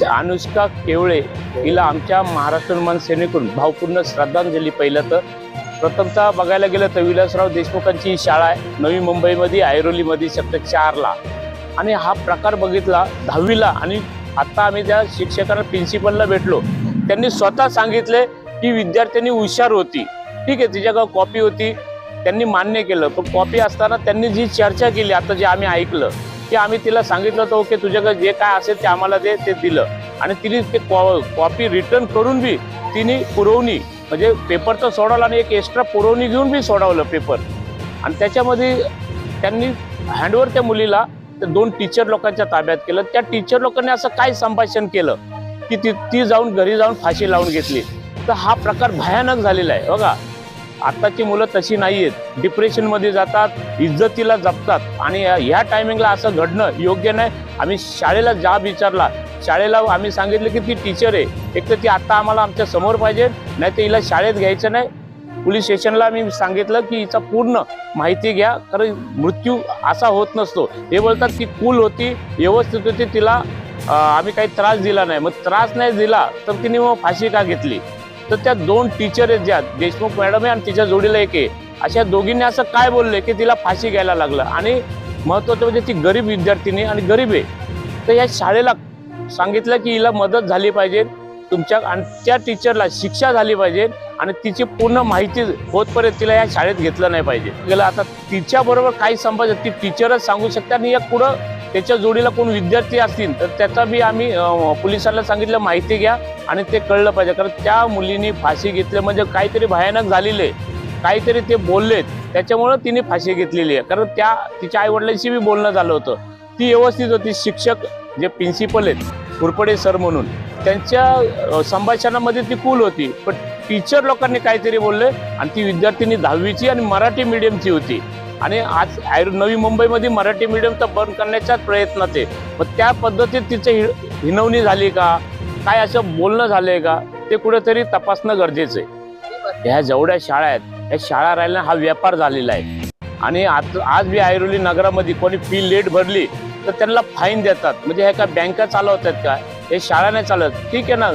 अनुष्का केवळे हिला आमच्या महाराष्ट्र निर्माण सेनेकडून भावपूर्ण श्रद्धांजली. पहिलं तर प्रथमतः बघायला गेलं तर विलासराव देशमुखांची ही शाळा आहे. नवी मुंबईमध्ये ऐरोलीमध्ये सेक्टर चारला. आणि हा प्रकार बघितला दहावीला आणि आत्ता आम्ही त्या शिक्षकांना प्रिन्सिपलला भेटलो. त्यांनी स्वतः सांगितले की विद्यार्थ्यांनी हुशार होती. ठीक आहे तिच्याकडं कॉपी होती. त्यांनी मान्य केलं. पण कॉपी असताना त्यांनी जी चर्चा केली आता जे आम्ही ऐकलं की आम्ही तिला सांगितलं होतं की तुझ्याकडे जे काय असेल ते आम्हाला दे ते दिलं. आणि तिने ते कॉपी रिटर्न करून बी तिने पुरवणी म्हणजे पेपर तर सोडवला आणि एक एक्स्ट्रा पुरवणी घेऊन बी सोडवलं पेपर आणि त्याच्यामध्ये त्यांनी हँडवर त्या मुलीला त्या दोन टीचर लोकांच्या ताब्यात केलं. त्या टीचर लोकांनी असं काय संभाषण केलं? की ती ती जाऊन घरी जाऊन फाशी लावून घेतली. तर हा प्रकार भयानक झालेला आहे. बघा आत्ताची मुलं तशी नाही आहेत डिप्रेशनमध्ये जातात इज्जतीला जपतात आणि ह्या टायमिंगला असं घडणं योग्य नाही. आम्ही शाळेला जाब विचारला. शाळेला आम्ही सांगितलं की ती टीचर आहे. एक तर ती आत्ता आम्हाला आमच्यासमोर पाहिजे नाही तर हिला शाळेत घ्यायचं नाही. पोलीस स्टेशनला मी सांगितलं की हिचा पूर्ण माहिती घ्या कारण मृत्यू असा होत नसतो. हे बोलतात की कूल होती व्यवस्थित होती तिला आम्ही काही त्रास दिला नाही. मग त्रास नाही दिला तर तिने मग फाशी का घेतली? तर त्या दोन टीचर आहेत ज्या देशमुख मॅडम आहे आणि तिच्या जोडीला एक आहे. अशा दोघींनी असं काय बोलले की तिला फाशी घ्यायला लागलं? आणि महत्त्वाचं म्हणजे ती गरीब विद्यार्थिनी आणि गरीब आहे. तर या शाळेला सांगितलं की हिला मदत झाली पाहिजे तुमच्या आणि त्या टीचरला शिक्षा झाली पाहिजे आणि तिची पूर्ण माहिती होतपर्यंत तिला या शाळेत घेतलं नाही पाहिजे. गेलं आता तिच्याबरोबर काही संभाषण ती टीचरच सांगू शकते आणि या पुढं त्याच्या जोडीला कोण विद्यार्थी असतील तर त्याचा बी आम्ही पोलिसांना सांगितलं माहिती घ्या आणि ते कळलं पाहिजे. कारण त्या मुलीने फाशी घेतली म्हणजे काहीतरी भयानक झालेलं आहे काहीतरी ते बोललेत. त्याच्यामुळं तिने फाशी घेतलेली आहे. कारण त्या तिच्या आईवडिलांशी बी बोलणं झालं होतं. ती व्यवस्थित होती. शिक्षक जे प्रिन्सिपल आहेत कुरपडे सर म्हणून त्यांच्या संभाषणामध्ये ती कूल होती. पण टीचर लोकांनी काहीतरी बोलले आणि ती विद्यार्थिनी दहावीची आणि मराठी मीडियमची होती. आणि आज आयर नवी मुंबईमध्ये मराठी मीडियम तर बंद करण्याच्याच प्रयत्नात आहे. मग त्या पद्धतीत तिचं हि हिनवणी झाली का? काय असं बोलणं झालंय का? ते कुठेतरी तपासणं गरजेचं आहे. ह्या जेवढ्या शाळा आहेत ह्या शाळा राहिल्या हा व्यापार झालेला आहे. आणि आज आज बी ऐरोली नगरामध्ये कोणी फी लेट भरली तर त्यांना फाईन देतात. म्हणजे ह्या काय बँका चालवतात का? हे शाळा नाही चालत. ठीक आहे ना?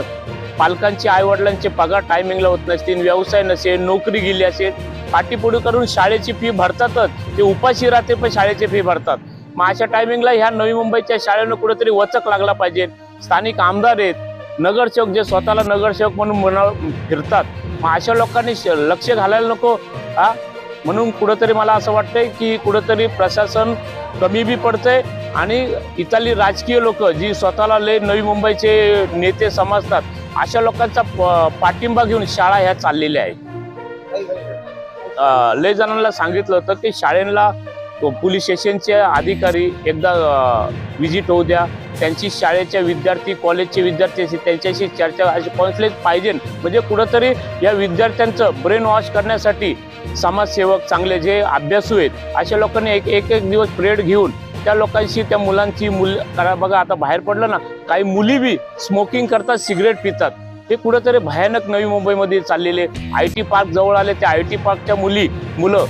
पालकांचे आईवडिलांचे पगार टायमिंगला होत नसतील व्यवसाय नसेल नोकरी गेली असेल पाठीपुढे करून शाळेची फी भरतातच. ते उपाशी राहते पण शाळेची फी भरतात. मग अशा टायमिंगला ह्या नवी मुंबईच्या शाळेनं कुठेतरी वचक लागला पाहिजे. स्थानिक आमदार आहेत. नगरसेवक जे स्वतःला नगरसेवक म्हणून म्हणा फिरतात. मग अशा लोकांनी श- लक्ष घालायला नको. हा? म्हणून कुठंतरी मला असं वाटतंय की कुठंतरी प्रशासन कमी बी पडतंय आणि इथली राजकीय लोक जी स्वतःला लय नवी मुंबईचे नेते समजतात अशा लोकांचा प- पाठिंबा घेऊन शाळा ह्या चाललेल्या आहेत. लय जणांना सांगितलं होतं की शाळेला पोलीस स्टेशनचे अधिकारी एकदा विजिट होऊ द्या. त्यांची शाळेच्या विद्यार्थी कॉलेजचे विद्यार्थी असतील त्यांच्याशी चर्चा अशी कॉन्सलेज पाहिजे. म्हणजे कुठंतरी या विद्यार्थ्यांचं ब्रेन वॉश करण्यासाठी समाजसेवक चांगले जे अभ्यासू आहेत अशा लोकांनी एक एक एक दिवस पिरियड घेऊन त्या लोकांशी त्या मुलांची मुल करा बघा आता बाहेर पडलं ना काही मुली बी स्मोकिंग करतात सिगरेट पितात. हे कुठंतरी भयानक नवी मुंबईमध्ये चाललेले आय टी पार्क जवळ आले त्या आय टी पार्कच्या मुली मुलं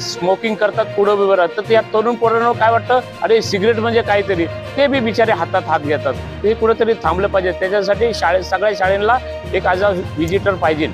स्मोकिंग करतात पुढं बी राहतात. तर त्या तरुण पोरांना काय वाटतं? अरे सिगरेट म्हणजे काहीतरी. ते बी बिचारे हातात हात घेतात. ते कुठंतरी थांबलं पाहिजे. त्याच्यासाठी शाळे सगळ्या शाळेला एक आज व्हिजिटर पाहिजे.